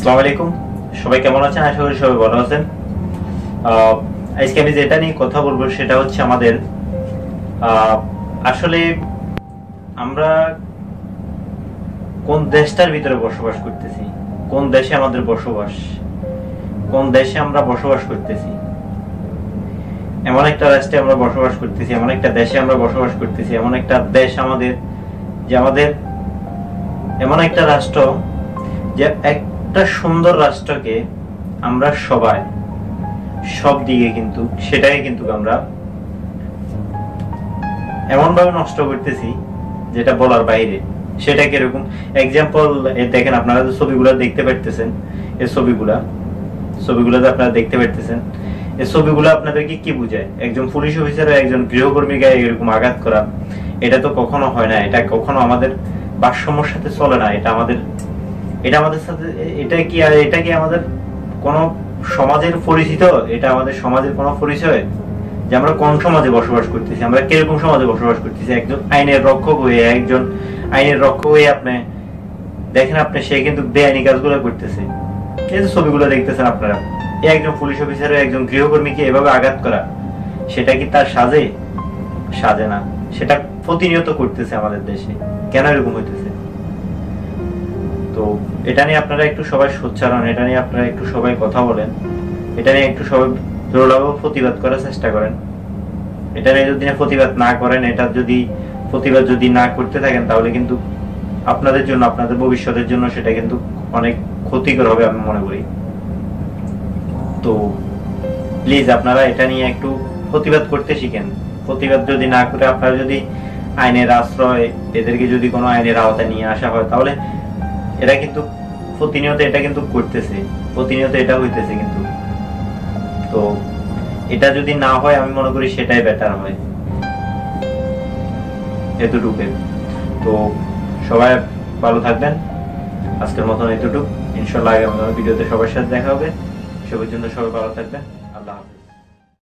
আসসালামু আলাইকুম। সবাই কেমন আছেন? আশা করি সবাই ভালো আছেন। আজকে আমি যেটা নিয়ে কথা বলব সেটা হচ্ছে আমাদের আসলে আমরা কোন দেশটার ভিতরে বসবাস করতেছি? কোন দেশে আমাদের বসবাস? কোন দেশে আমরা বসবাস করতেছি? এমন একটা রাষ্ট্রে আমরা বসবাস করতেছি, এমন একটা দেশে আমরা বসবাস করতেছি, এমন একটা দেশ আমাদের, যে আমাদের এমন একটা রাষ্ট্র যে একটা সুন্দর রাষ্ট্রকে আমরা সবাই, সব দিকে কিন্তু, সেটাই কিন্তু আমরা এমন ভাবে নষ্ট করতেছি যেটা বলার বাইরে। সেটা কীরকম? এক্সাম্পল দেখেন আপনারা যে ছবিগুলো দেখতে পারতেছেন এই ছবিগুলা ছবিগুলোতে আপনারা দেখতে পারতেছেন এই ছবিগুলো আপনাদেরকে কি বোঝায়? একজন পুলিশ অফিসার ও একজন গৃহকর্মীকে এরকম আঘাত করা, এটা তো কখনো হয় না, এটা কখনো আমাদের ভারসাম্যর সাথে চলে না, এটা আমাদের এটা আমাদের সাথে, এটা কি এটা কি আমাদের কোন সমাজের পরিচিত? এটা আমাদের সমাজের কোন পরিচয়? যে আমরা কোন সমাজে বসবাস করতেছি? আমরা কীরকম সমাজে বসবাস করতেছি? একজন আইনের রক্ষক হয়ে, একজন আইনের রক্ষক হয়ে আপনি, দেখেন আপনি, সে কিন্তু বেআইনি কাজগুলো করতেছে। এই যে ছবিগুলো দেখতেছেন আপনারা। একজন পুলিশ অফিসার একজন গৃহকর্মীকে এভাবে আঘাত করা, সেটা কি তার সাজে? সাজে না। সেটা প্রতিনিয়ত করতেছে আমাদের দেশে। কেন এরকম হইতেছে? তো এটা নিয়ে আপনারা একটু সবাই সোচ্চার এটা নিয়ে আপনারা একটু সবাই কথা বলেন। এটা নিয়ে একটু সবাই জোরালো প্রতিবাদ করার চেষ্টা করেন। এটা নিয়ে যদি প্রতিবাদ না করেন, এটা যদি প্রতিবাদ যদি না করতে থাকেন, তাহলে কিন্তু আপনাদের জন্য, আপনাদের ভবিষ্যতের জন্য সেটা কিন্তু অনেক ক্ষতিকর হবে আমি মনে করি। তো প্লিজ আপনারা এটা নিয়ে একটু প্রতিবাদ করতে শিখেন। প্রতিবাদ যদি না করে আপনারা যদি আইনের আশ্রয়, এদেরকে যদি কোনো আইনের আওতায় নিয়ে আসা হয়, তাহলে এরা কিন্তু প্রতিনিয়ত এটা কিন্তু করতেছে প্রতিনিয়ত এটা হইতেছে কিন্তু। তো এটা যদি না হয়, আমি মনে করি সেটাই বেটার হয়। এতটুকু তো সবাই ভালো থাকবেন। আজকের মতন এতটুকু। ইনশাল্লাহ আগামী ভিডিওতে সবার সাথে দেখা হবে। সে পর্যন্ত সবাই ভালো থাকবেন। আল্লাহ হাফিজ।